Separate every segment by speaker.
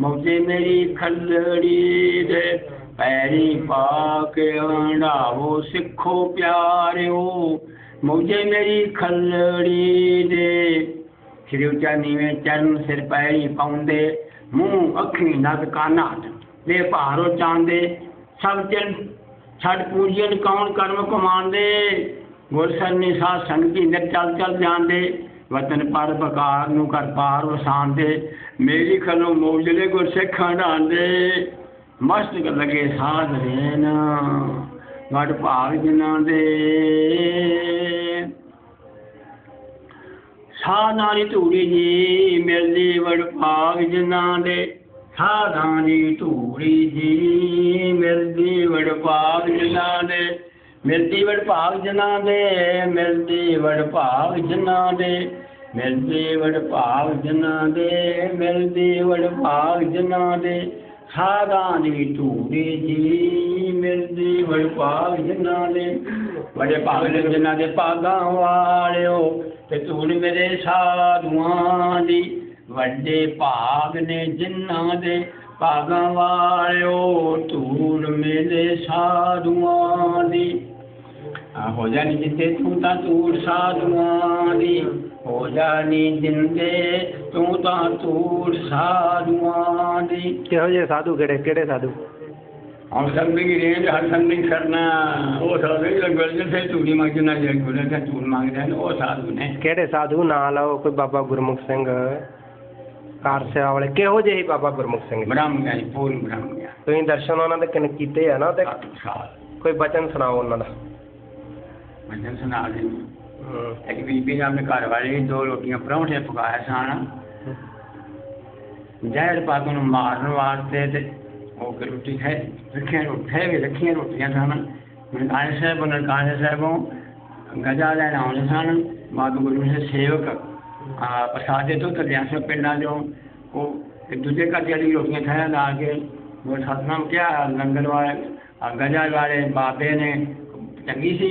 Speaker 1: مجھے میری کھلڑی دے۔ پیری پاک کے ہو سکھو پیارے ہو مجھے میری کھلڑی دے۔ شری چانی میں چرم سر پیری پاؤندے منہ اکھنی نت کانات دے۔ پہارو چاندے۔ سب چن چھڑ پوجن کون کرم کماندے۔ دے گرسن نسا سنگی نت چل چل جاندے۔ ਵਤਨ ਪਰ ਬਕਾਰ ਨੂੰ ਕਰ ਪਾਰ ਵਸਾਂਦੇ ਮੇਰੀ ਖਲੋ ਮੋਜਲੇ ਗੁਰ ਸਿੱਖਾਂ ਢਾਂਦੇ ਮਸਤ ਲਗੇ ਸਾਧ ਰੇਨ, ਵਡ ਭਾਗ ਜਿਨ੍ਹਾਂ ਦੇ। ਸਾਧਾਂ ਦੀ ਧੂੜੀ ਜੀ ਮਿਲਦੀ ਵਡ ਭਾਗ ਜਿਨ੍ਹਾਂ ਦੇ। ਸਾਧਾਂ ਦੀ ਧੂੜੀ ਜੀ ਮਿਲਦੀ ਵਡ ਭਾਗ ਜਿਨ੍ਹਾਂ ਦੇ। ਮਿਲਦੀ ਵਡ ਭਾਗ ਜਿਨ੍ਹਾਂ ਦੇ, ਮਿਲਦੀ ਵਡ ਭਾਗ ਜਿਨ੍ਹਾਂ ਦੇ। ਮਿਲਦੀ ਵਡ ਭਾਗ ਜਿਨ੍ਹਾਂ ਦੇ, ਮਿਲਦੀ ਵਡ ਭਾਗ ਜਿਨ੍ਹਾਂ ਦੇ। ਸਾਧਾਂ ਦੀ ਧੂੜੀ ਜੀ, ਮਿਲਦੀ ਵਡ ਭਾਗ ਜਿਨ੍ਹਾਂ ਦੇ। ਬੜੇ ਭਾਗ ਨੇ ਜਿਨ੍ਹਾਂ ਦੇ ਭਾਗਾਂ ਵਾਲਿਓ, ਤੇ ਧੂੜ ਮੇਰੇ ਸਾਧੂਆਂ ਦੀ। ਵੱਡੇ ਭਾਗ ਨੇ ਜਿਨ੍ਹਾਂ ਦੇ ਭਾਗਾਂ ਵਾਲਿਓ, ਧੂੜ ਮੇਰੇ ਸਾਧੂਆਂ ਦੀ। ہو جانی جسے چھوتا تو شاد ماری ہو جانی جندے چھوتا تو شاد ماری
Speaker 2: کیا ہو جائے سادھو کیڑے کیڑے سادھو
Speaker 1: ہم سمجھیں گے رینج ہر سمجھیں کرنا وہ سادھو ہی لگ بڑھ جسے چوری مانگ جنا جائے گھولے سے چور مانگ جائے وہ سادھو نے
Speaker 2: کیڑے سادھو نہ لاؤ کوئی بابا گرمکھ سنگھ ਕਾਰ ਸੇਵਾ ਵਾਲੇ ਕਿਹੋ ਜਿਹੇ ਬਾਬਾ ਗੁਰਮੁਖ ਸਿੰਘ
Speaker 1: ਬ੍ਰਹਮ ਗਿਆਨੀ ਪੂਰਨ ਬ੍ਰਹਮ ਗਿਆਨੀ
Speaker 2: ਤੁਸੀਂ ਦਰਸ਼ਨ ਉਹਨਾਂ ਦੇ ਕਿਨ ਕੀਤੇ ਆ ਨਾ ਤੇ ਕੋਈ ਬਚਨ ਸੁਣਾਓ ਉਹਨਾਂ ਦਾ
Speaker 1: گنجن سنا دی ایک بی بی صاحب نے گھر والے دو روٹیاں پرونٹے پکایا سن زہر پا کے مارن واسطے تے وہ کہ روٹی کھائے رکھے اٹھے بھی رکھیاں روٹیاں سن نرکان صاحب نرکان صاحبوں گجا لینا آنے سن بعد گرو سے سیوک پرسادے تو تلیا سے پنڈا جو وہ دوجے گھر والی روٹیاں کھایا لا کے وہ ستنام کیا لنگر والے گجا والے بابے نے چنگی سی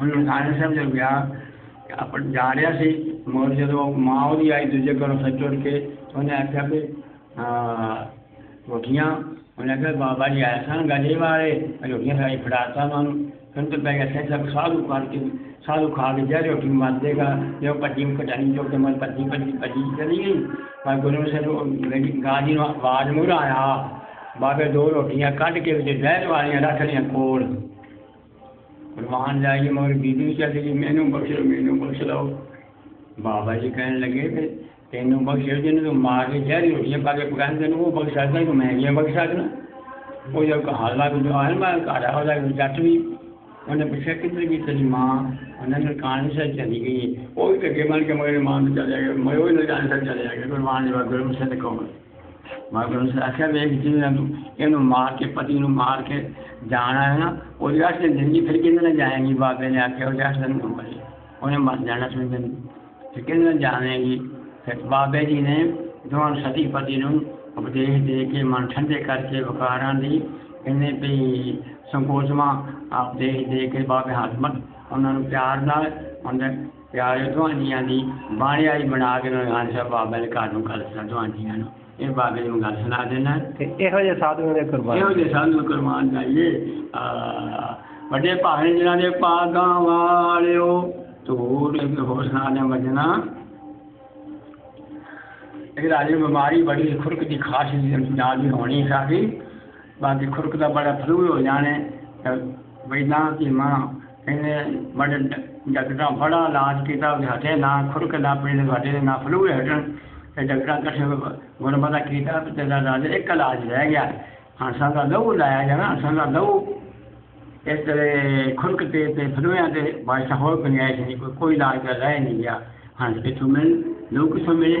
Speaker 1: ਉਹਨੂੰ ਸਾਰੇ ਸਮਝ ਗਿਆ ਆਪਾਂ ਜਾ ਰਿਹਾ ਸੀ ਮੋਰ ਜਦੋਂ ਮਾਂ ਉਹਦੀ ਆਈ ਦੂਜੇ ਘਰੋਂ ਸੱਚ ਉੱਠ ਕੇ, ਉਹਨੇ ਆਖਿਆ ਵੀ ਹਾਂ ਰੋਟੀਆਂ انہیں کہ بابا جی آئے احسان گلی والے روٹیاں ساری فڑاتا من پھر تو بیگ سے سب سالو کھا کے، سالو کھا کے جا روٹی مار دے گا۔ یہ پٹی کٹانی جو کہ مجھے پتی پتی پتی چلی گئی۔ پر گرو سے میری گاڑی آواز مر آیا۔ بابے دو روٹیاں کٹ کے بچے زہر والی رکھ لیا کول۔ قربان جائیے مگر بیوی چلی گئی۔ مینو بخش لو مینو بخش لو بابا جی کہنے لگے کہ تینوں بخش دن تو ماں مارے جاری ہوئی ہے باقی پکانے دن وہ بخش آتا ہے تو میں یہ بخشا دوں وہ جو حالا بھی جو آئے میں کارا ہو جائے جٹ بھی انہیں پوچھا کتنے کی تیری ماں، انہوں نے کہانی سے چلی گئی وہ بھی کہ مل کے مگر ماں تو چلے گئے۔ میں وہی جان سے چلے گئے۔ کوئی ماں جو گرم سے دیکھو میں گرم سے آخیا بھی ایک چیز یہ مار کے، پتی نو مار کے جانا ہے نا، وہ جاٹ سے زندگی پھر کتنے جائیں گی؟ باپے نے آ کے وہ جاٹ سے انہیں مر جانا سمجھ کتنے جانے گی؟ بابے جی نے جو ہم ستی فتی اپ دے منشن کے کر کے وکارا دیوچواں دے بابے ہسمت انہوں نے پیار نہ بنا کے ہنسا بابے دھوانجیاں یہ بابے جیوں گا سنا دینا۔
Speaker 2: یہ سا سادھو
Speaker 1: قربان لائیے وجے پاگا وال سنا دیا بن جانا ایک بماری بڑی خورک کی خاص جی ہونی ساری باقی خورک تو بڑا فلو ہو جانے بہتر تھیما بڑے ڈ ڈاکٹر بڑا علاج کیا ہٹے نہ خورک نہ پیڈ ہٹے نہ فلو ہٹن ڈاکٹر کٹے گر مت کیتا پچاج ایک علاج رہ گیا۔ ہاں سا لو لایا جانا سا لو اس خورک پہ فلویا پہ باشٹر ہوجائش نہیں یعنی کوئی علاج تو لے نہیں گیا۔ ہاں جی کتنے مل لو کتنے ملے۔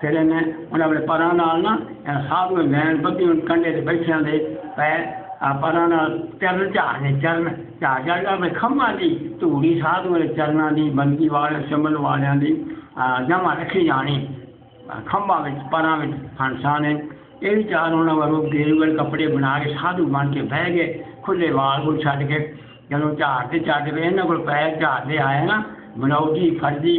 Speaker 1: پھر انہیں اپنے پراں نال نا لین بدھی کنڈے سے بیٹھے ہوندے پہ پراں نال چرن چاہنے چرن، چاہ چڑھ گیا میں کھمہ دی، دھوڑی ساتھ میرے چرنا دی بندگی والے سمل والے کی جمع رکھی جانی۔ کمبا پرا پراں نے یہ بھی چار ہونا ورو گیرو والے کپڑے بنا کے سادھو بن کے بہ گئے، کھلے وال کو چھڈ کے۔ جدوں چار سے چڑھ گئے یہاں کو پیر چار سے آئے نا ਬਨੌਜੀ ਫਰਜੀ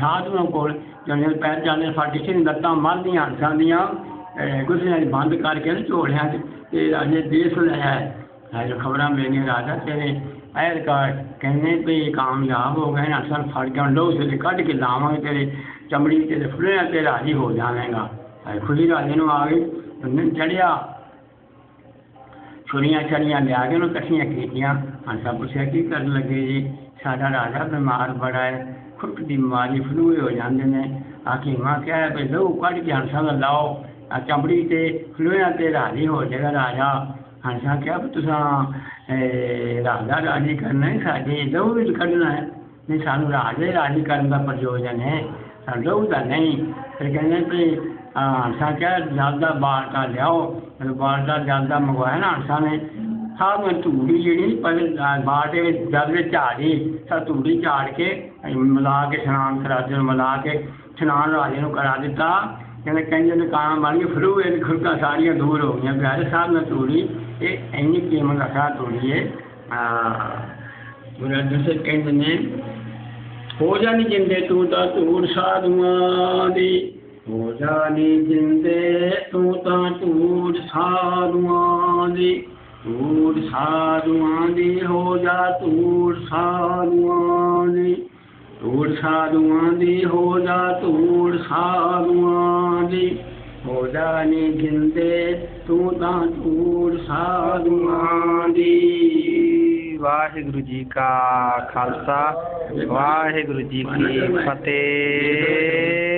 Speaker 1: ਸਾਧੂਆਂ ਕੋਲ ਜਦੋਂ ਪੈਰ ਝਾੜਦੇ ਫੜ ਕਿਸੇ ਲੱਤਾਂ ਮਰਦੀਆਂ ਹੰਸਾਂ ਦੀਆਂ ਬੰਦ ਕਰਕੇ ਨਾ ਝੋਲਿਆਂ 'ਚ ਤੇ ਰਾਜੇ ਦੇਸ਼ ਲਿਆ ਹੈ ਖਬਰਾਂ ਮਿਲੀਆਂ ਰਾਜਾ ਤੇਰੇ। ਐਰਕਾਰ ਕਹਿੰਦੇ ਵੀ ਕਾਮਯਾਬ ਹੋ ਗਏ ਨਾ ਸਰ ਫੜ ਕੇ ਲੋ ਸੇ ਕੱਢ ਕੇ ਲਾਵਾਂਗੇ ਤੇਰੇ। ਚਮੜੀ ਤੇਰੇ ਫੁੱਲਿਆਂ ਤੇ ਰਾਜੀ ਹੋ ਜਾਵੇਂਗਾ। ਖੁਦੀ ਰਾਜੇ ਨੂੰ ਆ ਗਏ ਉਹਨੇ ਚੜਿਆ। ਛੁਰੀਆਂ ਛੜੀਆਂ ਲਿਆ ਕੇ ਉਹਨੂੰ ਇਕੱਠੀਆਂ ਕੀਤੀਆਂ। ਹੰਸਾ ਪੁੱਛਿਆ, ਕੀ ਕਰਨ ਲੱਗੇ ਜੀ? سارا راجا بیمار بڑا ہے خٹتی بیماری فلو ہو جانے کے لہو کڑھ کے آنسا کا لاؤ چمڑی سے فلو سے راضی ہو جائے گا راجا ہنسا کہا تو راجہ راضی کرنا ساڈی دوہ بھی کھڈنا ہے سو راجا راضی کرنے کا پریوجن ہے لو کا نہیں پھر کہ ہنسا کیا جلدی بالٹا لیاؤں بالٹا جلدی منگوایا نا آنسا نے ساتڑ جی پہ باٹ نے چھاڑی سب توڑی چاڑ کے ملا کے سنانے کے سناناجے کرا دیتا یا کار والے فلوٹا سارا دور ہو گئی پیارے توڑی یہ توڑی ہو جا نہیں دے تا دھو سادھو جا نہیں دے تاڑ سادھو تور سادوانی ہو جا تور سادوانی تور سادوانی ہو جا تور سادوانی ہو جانے گندے تو تا تور سادوانی
Speaker 2: واحگرو جی کا خالصہ
Speaker 1: واحگرو
Speaker 2: جی, جی کی فتح۔